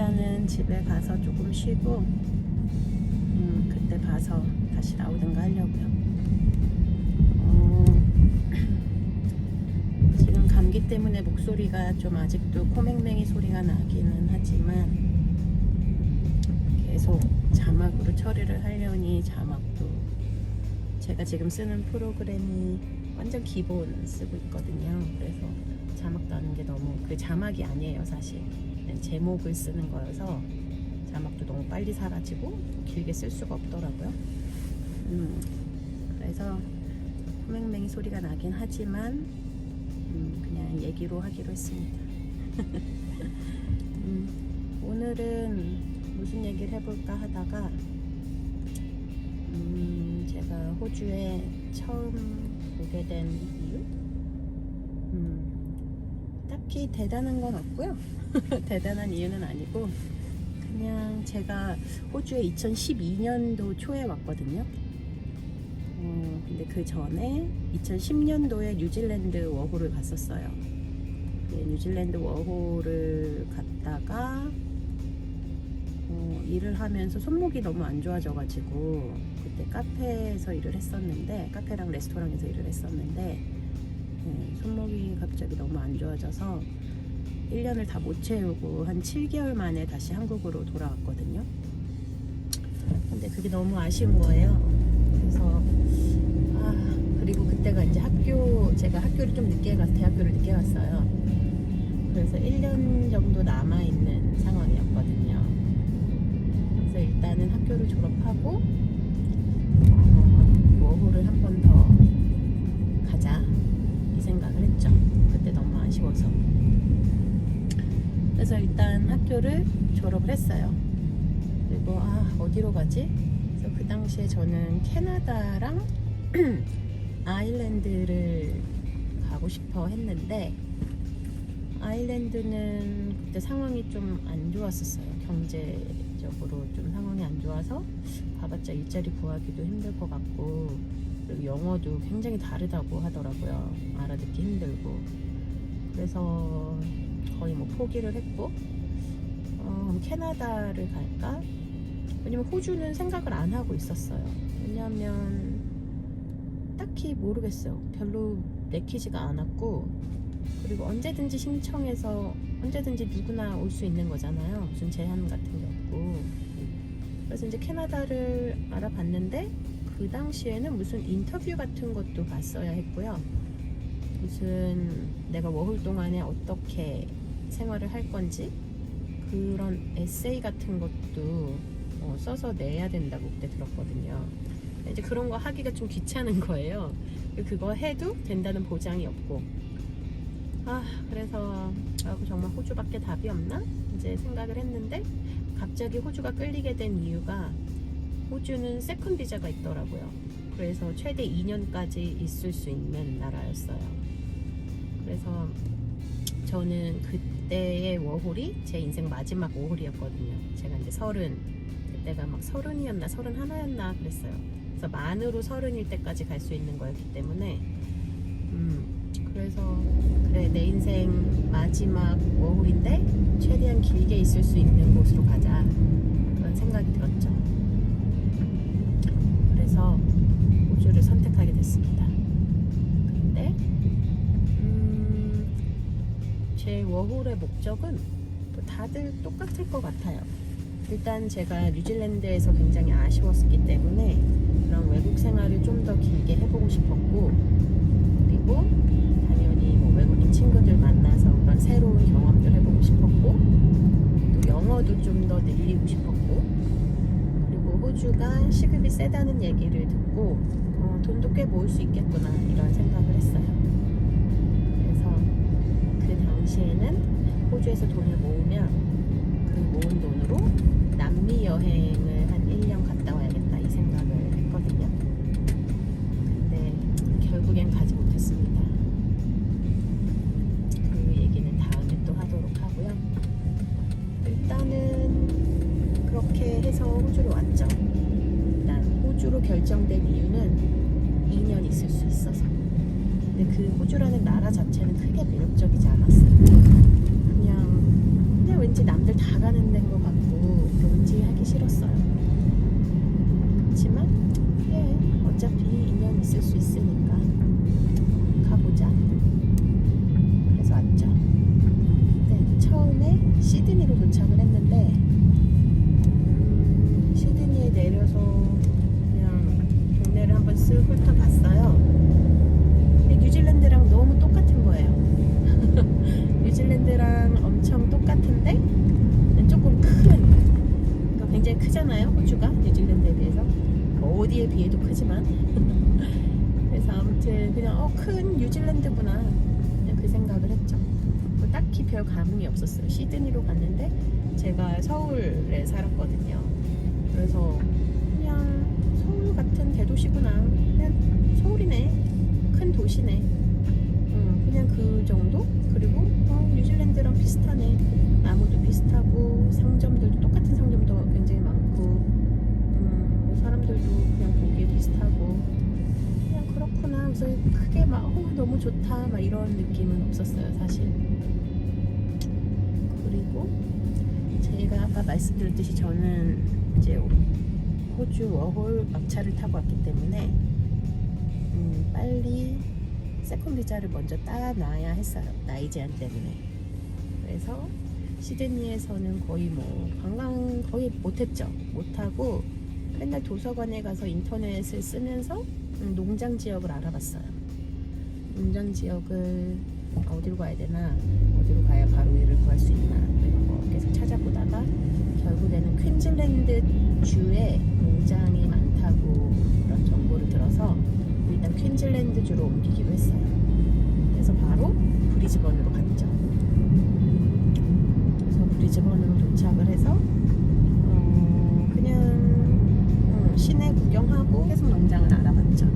일단은 집에 가서 조금 쉬고 음, 그때 봐서 다시 나오든가 하려고요. 어, 지금 감기 때문에 목소리가 좀 아직도 코맹맹이 소리가 나기는 하지만 계속 자막으로 처리를 하려니 자막도 제가 지금 쓰는 프로그램이 완전 기본 쓰고 있거든요. 그래서 자막 따는 게 너무 그 자막이 아니에요, 사실. 제목을 쓰는 거여서 자막도 너무 빨리 사라지고 길게 쓸 수가 없더라고요. 음, 그래서 코맹맹이 소리가 나긴 하지만 음, 그냥 얘기로 하기로 했습니다. 음, 오늘은 무슨 얘기를 해볼까 하다가 음, 제가 호주에 처음 오게 된 이유? 음, 딱히 대단한 건 없고요. 대단한 이유는 아니고 그냥 제가 호주에 2012년도 초에 왔거든요. 어, 근데 그 전에 2010년도에 뉴질랜드 워홀을 갔었어요. 네, 뉴질랜드 워홀을 갔다가 어, 일을 하면서 손목이 너무 안 좋아져가지고 그때 카페에서 일을 했었는데 카페랑 레스토랑에서 일을 했었는데 네, 손목이 갑자기 너무 안 좋아져서 1년을 다 못 채우고 한 7개월 만에 다시 한국으로 돌아왔거든요. 근데 그게 너무 아쉬운 거예요. 그래서 아 그리고 그때가 이제 학교 제가 학교를 좀 늦게 갔 대학교를 늦게 갔어요. 그래서 1년 정도 남아 있는 상황이었거든요. 그래서 일단은 학교를 졸업하고 생각을 했죠. 그때 너무 아쉬워서. 그래서 일단 학교를 졸업을 했어요. 그리고 아 어디로 가지? 그래서 그 당시에 저는 캐나다랑 아일랜드를 가고 싶어 했는데 아일랜드는 그때 상황이 좀 안 좋았었어요. 경제적으로 좀 상황이 안 좋아서 가봤자 일자리 구하기도 힘들 것 같고 그리고 영어도 굉장히 다르다고 하더라고요. 알아듣기 힘들고 그래서 거의 뭐 포기를 했고 어, 캐나다를 갈까? 왜냐면 호주는 생각을 안 하고 있었어요. 왜냐하면 딱히 모르겠어요. 별로 내키지가 않았고 그리고 언제든지 신청해서 언제든지 누구나 올 수 있는 거잖아요. 무슨 제한 같은 게 없고. 그래서 이제 캐나다를 알아봤는데 그 당시에는 무슨 인터뷰 같은 것도 봤어야 했고요. 무슨 내가 워홀 동안에 어떻게 생활을 할 건지 그런 에세이 같은 것도 어, 써서 내야 된다고 그때 들었거든요. 이제 그런 거 하기가 좀 귀찮은 거예요. 그거 해도 된다는 보장이 없고. 아, 그래서 아, 정말 호주밖에 답이 없나? 이제 생각을 했는데 갑자기 호주가 끌리게 된 이유가 호주는 세컨 비자가 있더라고요. 그래서 최대 2년까지 있을 수 있는 나라였어요. 그래서 저는 그때의 워홀이 제 인생 마지막 워홀이었거든요. 제가 이제 서른, 그때가 막 서른이었나 서른 하나였나 그랬어요. 그래서 만으로 서른일 때까지 갈 수 있는 거였기 때문에, 음, 그래서 그래 내 인생 마지막 워홀인데 최대한 길게 있을 수 있는 곳으로 가자 그런 생각이 들었죠. 그래서 호주를 선택하게 됐습니다. 근데 음, 제 워홀의 목적은 뭐 다들 똑같을 것 같아요. 일단 제가 뉴질랜드에서 굉장히 아쉬웠기 때문에 그런 외국 생활을 좀 더 길게 해보고 싶었고 그리고 당연히 뭐 외국인 친구들 만나서 그런 새로운 경험들 해보고 싶었고 또 영어도 좀 더 늘리고 싶었고 호주가 시급이 세다는 얘기를 듣고 어, 돈도 꽤 모을 수 있겠구나 이런 생각을 했어요. 그래서 그 당시에는 호주에서 돈을 모으면 그 모은 돈으로 남미 여행을 한 그렇게 해서 호주로 왔죠. 일단 호주로 결정된 이유는 2년 있을 수 있어서. 근데 그 호주라는 나라 자체는 크게 매력적이지 않았어요. 그냥 그냥 왠지 남들 다 가는 데인 것 같고 왠지 하기 싫었어요. 그렇지만 예 어차피 2년 있을 수 있으니까 가보자. 그래서 왔죠. 네, 처음에 시드니로 도착을 했는데 음, 시드니에 내려서 그냥 동네를 한번 쓱 훑어봤어요. 근데 뉴질랜드랑 너무 똑같은 거예요. 뉴질랜드랑 엄청 똑같은데 조금 큰 그러니까 굉장히 크잖아요 호주가 뉴질랜드에 비해서 어디에 비해도 크지만 그래서 아무튼 그냥 어 큰 뉴질랜드구나. 그냥 그 생각을 했죠. 뭐 딱히 별 감흥이 없었어요. 시드니로 갔는데 제가 서울에 살았거든요. 그래서 그냥 서울 같은 대도시구나. 그냥 서울이네. 큰 도시네. 음, 그냥 그 정도? 그리고 어, 뉴질랜드랑 비슷하네. 나무도 비슷하고 상점들도 똑같은 상점도 그래서 크게 막 어, 너무 좋다 막 이런 느낌은 없었어요 사실. 그리고 제가 아까 말씀드렸듯이 저는 이제 호주 워홀 막차를 타고 왔기 때문에 음, 빨리 세컨 비자를 먼저 따놔야 했어요 나이 제한 때문에. 그래서 시드니에서는 거의 뭐 관광 거의 못했죠. 못하고 맨날 도서관에 가서 인터넷을 쓰면서 음, 농장 지역을 알아봤어요 농장 지역을 어디로 가야 되나 어디로 가야 바로 일을 구할 수 있나 이런 거 계속 찾아보다가 결국에는 퀸즐랜드 주에 농장이 많다고 그런 정보를 들어서 일단 퀸즐랜드 주로 옮기기로 했어요. 그래서 바로 브리즈번으로 갔죠. 그래서 브리즈번으로 도착을 해서 시내 구경하고 계속 농장을 알아봤죠.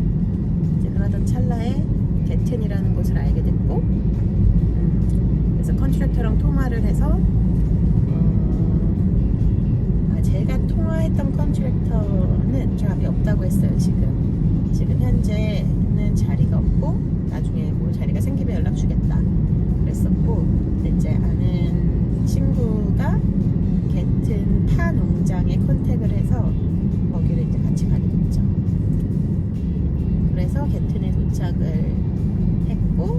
이제 그러던 찰나에 개튼이라는 곳을 알게 됐고 음, 그래서 컨트랙터랑 통화를 해서 어, 아, 제가 통화했던 컨트랙터는 잡이 없다고 했어요 지금 지금 현재는 자리가 없고 나중에 뭐 자리가 생기면 연락 주겠다 그랬었고 이제 아는 친구가 개튼 파 농장에 컨택을 해서 같이 가게 됐죠. 그래서 개튼에 도착을 했고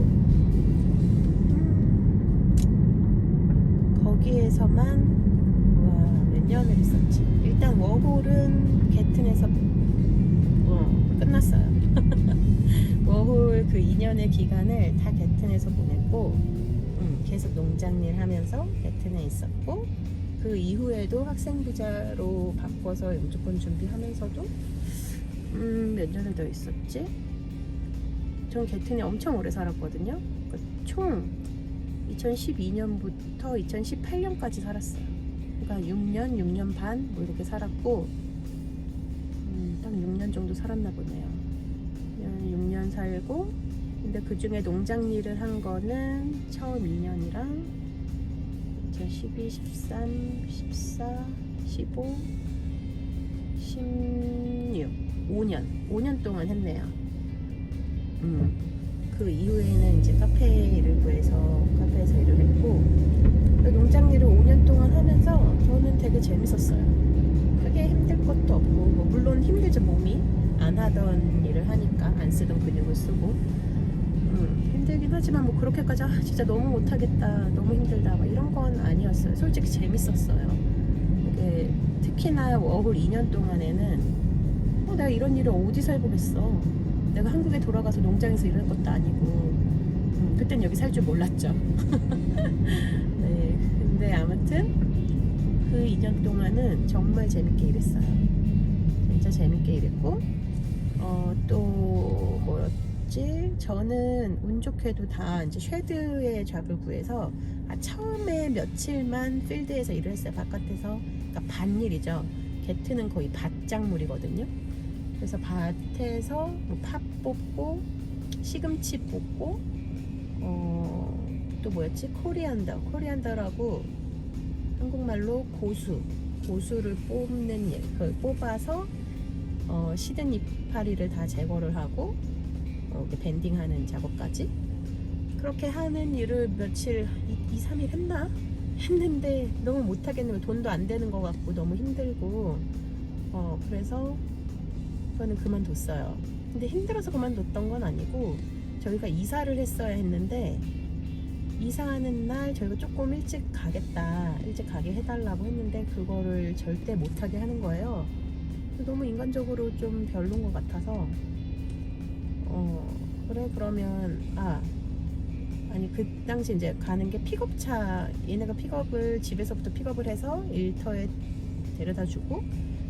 음, 거기에서만 와, 몇 년을 있었지? 일단 워홀은 개튼에서 어, 끝났어요. 워홀 그 2년의 기간을 다 개튼에서 보냈고 음, 계속 농장 일 하면서 개튼에 있었고 그 이후에도 학생 비자로 바꿔서 영주권 준비하면서도 음, 몇 년을 더 있었지? 전 개튼에 엄청 오래 살았거든요. 그총 2012년부터 2018년까지 살았어요. 그러니까 6년, 6년 반 뭐 이렇게 살았고 음, 딱 6년 정도 살았나 보네요. 6년 살고 근데 그 중에 농장 일을 한 거는 처음 2년이랑 2012, 13, 14, 15, 16, 5년, 5년 동안 했네요. 음, 그 이후에는 이제 카페 일을 구해서 카페에서 일을 했고 그 농장 일을 5년 동안 하면서 저는 되게 재밌었어요. 크게 힘들 것도 없고 뭐 물론 힘들죠 몸이. 안 하던 일을 하니까 안 쓰던 근육을 쓰고 음, 힘들긴 하지만 뭐 그렇게까지 아, 진짜 너무 못하겠다 너무 힘들다 막 이런 건 아니었어요. 솔직히 재밌었어요. 이게 특히나 워홀 2년 동안에는 어, 내가 이런 일을 어디서 해보겠어. 내가 한국에 돌아가서 농장에서 일할 것도 아니고 음, 그땐 여기 살 줄 몰랐죠. 네, 근데 아무튼 그 2년 동안은 정말 재밌게 일했어요. 진짜 재밌게 일했고 어, 또 뭐였 지? 저는 운 좋게도 다 이제 쉐드의 잡을 구해서 아, 처음에 며칠만 필드에서 일을 했어요. 바깥에서 그러니까 반일이죠. 개트는 거의 밭작물이거든요. 그래서 밭에서 뭐 팥 뽑고 시금치 뽑고 어, 또 뭐였지 코리안더 코리안더라고 한국말로 고수 고수를 뽑는 일, 그 뽑아서 어, 시든 이파리를 다 제거를 하고 어, 그 밴딩하는 작업까지 그렇게 하는 일을 며칠 2, 3일 했나? 했는데 너무 못하겠는 거예요. 돈도 안 되는 것 같고 너무 힘들고 어, 그래서 저는 그만뒀어요. 근데 힘들어서 그만뒀던 건 아니고 저희가 이사를 했어야 했는데 이사하는 날 저희가 조금 일찍 가겠다 일찍 가게 해달라고 했는데 그거를 절대 못하게 하는 거예요 너무 인간적으로 좀 별론 것 같아서 어 그래 그러면 아 아니 그 당시 이제 가는 게 픽업차 얘네가 픽업을 집에서부터 픽업을 해서 일터에 데려다 주고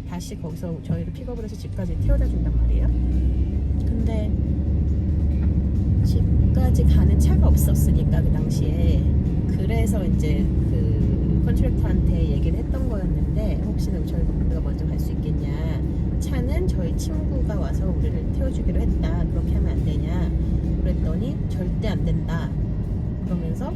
다시 거기서 저희를 픽업을 해서 집까지 태워다 준단 말이에요. 근데 집까지 가는 차가 없었으니까 그 당시에. 그래서 이제 그 컨트랙터한테 얘기를 했던 거였는데 혹시 나 저희가 우리가 먼저 갈 수 있겠냐 차는 저희 친구가 와서 우리를 태워주기로 했다. 그렇게 하면 안 되냐? 그랬더니 절대 안 된다. 그러면서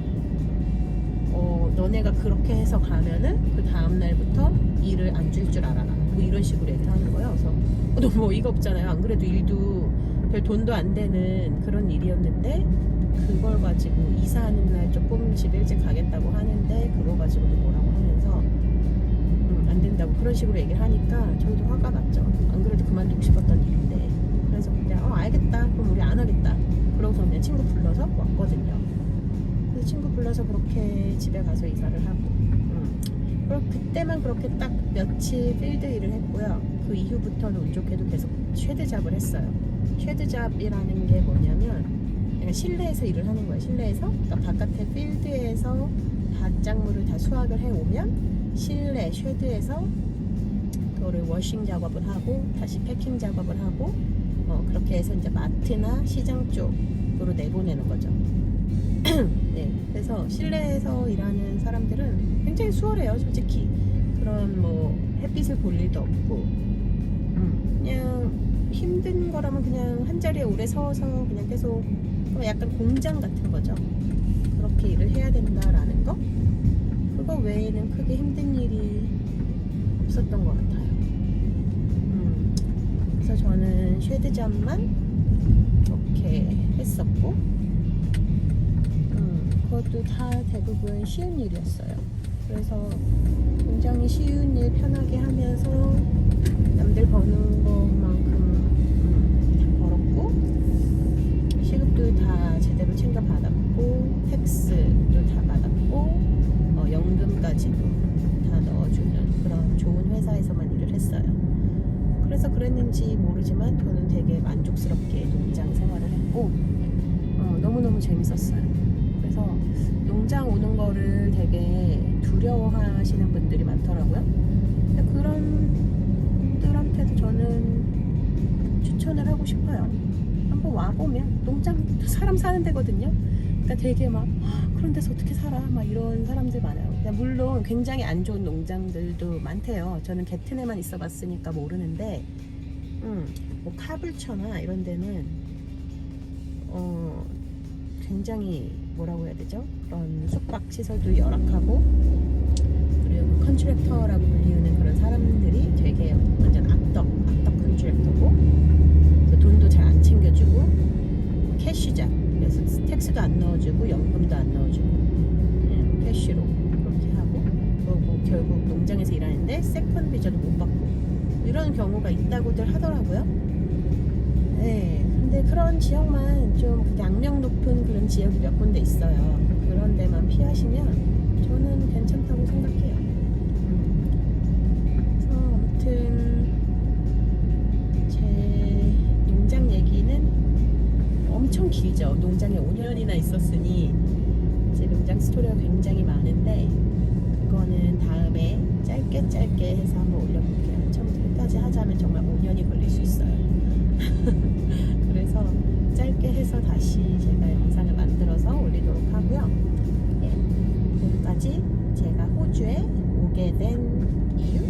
어 너네가 그렇게 해서 가면은 그 다음 날부터 일을 안 줄 줄 알아라. 뭐 이런 식으로 얘기를 하는 거예요. 그래서 어, 너무 어이가 없잖아요. 안 그래도 일도 별 돈도 안 되는 그런 일이었는데 그걸 가지고 이사하는 날 조금 집 일찍 가겠다고 하는데 그거 가지고도 뭐라고 그런 식으로 얘기를 하니까 저희도 화가 났죠. 안 그래도 그만두고 싶었던 일인데 그래서 그냥 어 알겠다 그럼 우리 안 하겠다 그러고서 그냥 친구 불러서 왔거든요. 그래서 친구 불러서 그렇게 집에 가서 이사를 하고 음. 그럼 그때만 그렇게 딱 며칠 필드 일을 했고요. 그 이후부터는 운 좋게도 계속 쉐드잡을 했어요. 쉐드잡이라는 게 뭐냐면 그냥 실내에서 일을 하는 거예요. 실내에서 그러니까 바깥에 필드에서 바짝물을 다 수확을 해 오면 실내 쉐드에서 그거를 워싱 작업을 하고 다시 패킹 작업을 하고 어, 그렇게 해서 이제 마트나 시장 쪽으로 내보내는 거죠. 네, 그래서 실내에서 일하는 사람들은 굉장히 수월해요, 솔직히. 그런 뭐 햇빛을 볼 일도 없고, 음, 그냥 힘든 거라면 그냥 한 자리에 오래 서서 그냥 계속 그럼 약간 공장 같은 거죠. 그렇게 일을 해야 된다라는 거. 그거 외에는 크게 힘든 일이 없었던 것 같아요. 음, 그래서 저는 쉐드잡만 이렇게 했었고, 음, 그것도 다 대부분 쉬운 일이었어요. 그래서 굉장히 쉬운 일 편하게 하면서 남들 버는 것만큼 음, 다 벌었고 시급도 다 제대로 챙겨 받았고 텍스도 다 받았고 어, 연금까지도 다 넣어주는 그런 좋은 회사에서만 일을 했어요. 그래서 그랬는지 모르지만 저는 되게 만족스럽게 농장 생활을 했고 어, 너무너무 재밌었어요. 그래서 농장 오는 거를 되게 두려워하시는 분들이 많더라고요. 근데 그런 분들한테도 저는 추천을 하고 싶어요. 한번 와보면 농장 사람 사는 데거든요. 그러니까 되게 막 "아, 그런 데서 어떻게 살아? 막 이런 사람들 많아요. 물론 굉장히 안 좋은 농장들도 많대요. 저는 개튼에만 있어봤으니까 모르는데, 음, 뭐 카불처나 이런 데는 어 굉장히 뭐라고 해야 되죠? 그런 숙박 시설도 열악하고 그리고 컨트랙터라고 불리우는 그런 사람들이 되게 완전 악덕 악덕 컨트랙터고 돈도 잘 안 챙겨주고 캐시자 그래서 텍스도 안 넣어주고 연금도 안 넣어주고 그냥 캐시로 그렇게 하고 그리고 결국 농장에서 일하는데 세컨 비자도 못 받고 이런 경우가 있다고들 하더라고요. 네, 근데 그런 지역만 좀 악명 높은 그런 지역이 몇 군데 있어요. 그런 데만 피하시면 저는 괜찮 엄청 길죠. 농장에 5년이나 있었으니 제 농장 스토리가 굉장히 많은데 그거는 다음에 짧게 짧게 해서 한번 올려볼게요. 처음부터 끝까지 하자면 정말 5년이 걸릴 수 있어요. 그래서 짧게 해서 다시 제가 영상을 만들어서 올리도록 하고요. 예, 지금까지 제가 호주에 오게 된 이유,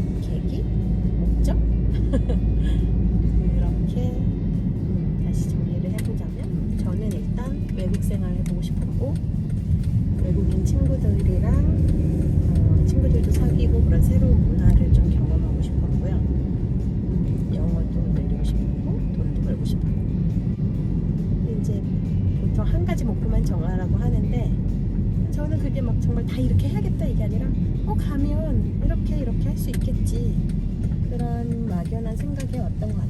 친구들이랑 어, 친구들도 사귀고 그런 새로운 문화를 좀 경험하고 싶었고요. 영어도 늘리고 싶고 돈도 벌고 싶었고. 이제 보통 한 가지 목표만 정하라고 하는데 저는 그게 막 정말 다 이렇게 해야겠다 이게 아니라 어 가면 이렇게 이렇게 할 수 있겠지 그런 막연한 생각이 왔던 것 같아요.